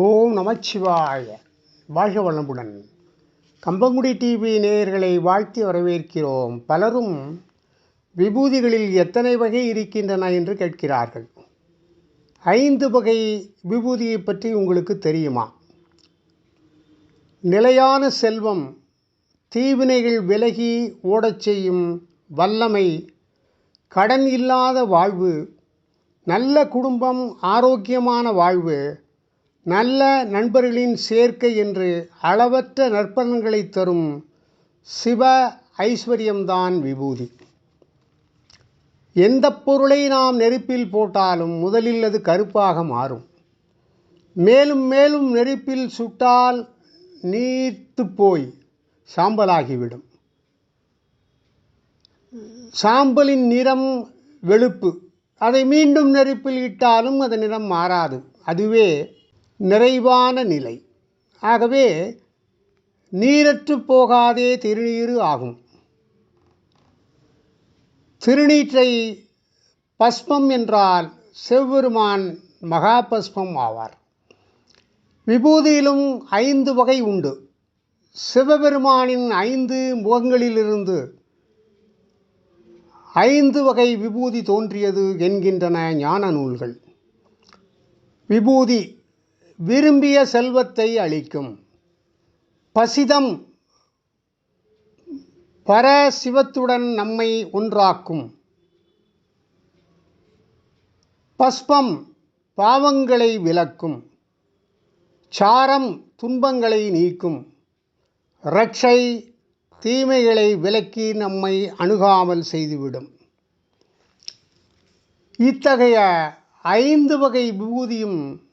ஓம் நமச்சிவாய. வாழ்க வளமுடன். கம்பங்குடி டிவி நேயர்களை வாழ்த்தி வரவேற்கிறோம். பலரும் விபூதிகளில் எத்தனை வகை இருக்கின்றன என்று கேட்கிறார்கள். ஐந்து வகை விபூதியை பற்றி உங்களுக்கு தெரியுமா? நிலையான செல்வம் தீவினைகள் விலகி ஓடச் செய்யும் வல்லமை கடன் இல்லாத வாழ்வு நல்ல குடும்பம் ஆரோக்கியமான வாழ்வு நல்ல நண்பர்களின் சேர்க்கை என்று அளவற்ற நற்பலன்களை தரும் சிவ ஐஸ்வர்யம்தான் விபூதி. எந்த பொருளை நாம் நெருப்பில் போட்டாலும் முதலில் அது கருப்பாக மாறும். மேலும் மேலும் நெருப்பில் சுட்டால் நீர்த்து போய் சாம்பலாகிவிடும். சாம்பலின் நிறம் வெளுப்பு. அதை மீண்டும் நெருப்பில் இட்டாலும் அது நிறம் மாறாது. அதுவே நிறைவான நிலை. ஆகவே நீரற்று போகாதே திருநீறு ஆகும். திருநீற்றை பஸ்மம் என்றால் செவ்வெருமான் மகாபஸ்மம் ஆவார். விபூதியிலும் ஐந்து வகை உண்டு. சிவபெருமானின் ஐந்து முகங்களிலிருந்து ஐந்து வகை விபூதி தோன்றியது என்கின்றன ஞான நூல்கள். விபூதி விரும்பிய செல்வத்தை அளிக்கும். பசிதம் பரசிவத்துடன் நம்மை ஒன்றாக்கும். பஸ்பம் பாவங்களை விலக்கும் சாரம் துன்பங்களை நீக்கும். ரட்சை தீமைகளை விலக்கி நம்மை அணுகாமல் செய்துவிடும். இத்தகைய ஐந்து வகை விபூதியும்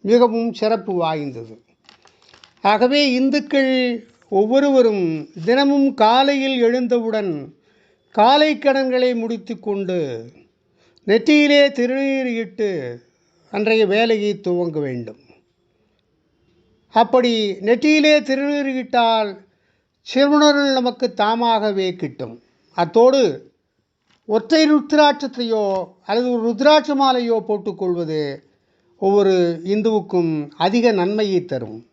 மிகவும் சிறப்பு வாய்ந்தது. ஆகவே இந்துக்கள் ஒவ்வொருவரும் தினமும் காலையில் எழுந்தவுடன் காலை கடன்களை முடித்து கொண்டு நெற்றியிலே திருநீர் இட்டு அன்றைய வேலையை துவங்க வேண்டும். அப்படி நெற்றியிலே திருநீர் இட்டால் சிறுவனர்கள் நமக்கு தாமாகவே கிட்டும். அத்தோடு ஒற்றை ருத்ராட்சத்தையோ அல்லது ஒரு ருத்ராட்ச மாலையோ போட்டுக்கொள்வது ஒவ்வொரு இந்துவுக்கும் அதிக நன்மையை தரும்.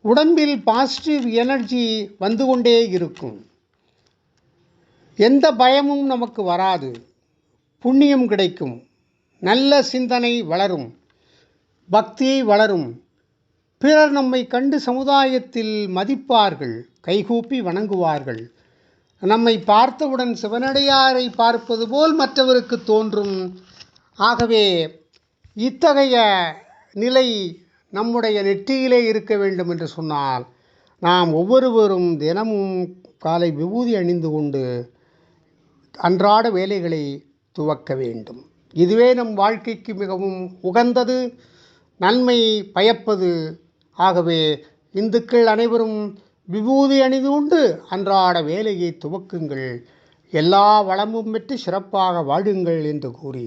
உடம்பில் பாசிட்டிவ் எனர்ஜி வந்து கொண்டே இருக்கும். எந்த பயமும் நமக்கு வராது. புண்ணியம் கிடைக்கும். நல்ல சிந்தனை வளரும். பக்தி வளரும். பிறர் நம்மை கண்டு சமுதாயத்தில் மதிப்பார்கள். கைகூப்பி வணங்குவார்கள். நம்மை பார்த்தவுடன் சிவனடையாரை பார்ப்பது போல் மற்றவருக்கு தோன்றும். ஆகவே இத்தகைய நிலை நம்முடைய நெற்றியிலே இருக்க வேண்டும் என்று சொன்னால் நாம் ஒவ்வொருவரும் தினமும் காலை விபூதி அணிந்து கொண்டு அன்றாட வேலைகளை துவக்க வேண்டும். இதுவே நம் வாழ்க்கைக்கு மிகவும் உகந்தது நன்மை பயப்பது. ஆகவே இந்துக்கள் அனைவரும் விபூதி அணிந்து கொண்டு அன்றாட வேலையை துவக்குங்கள். எல்லா வளமும் பெற்று சிறப்பாக வாழுங்கள் என்று கூறி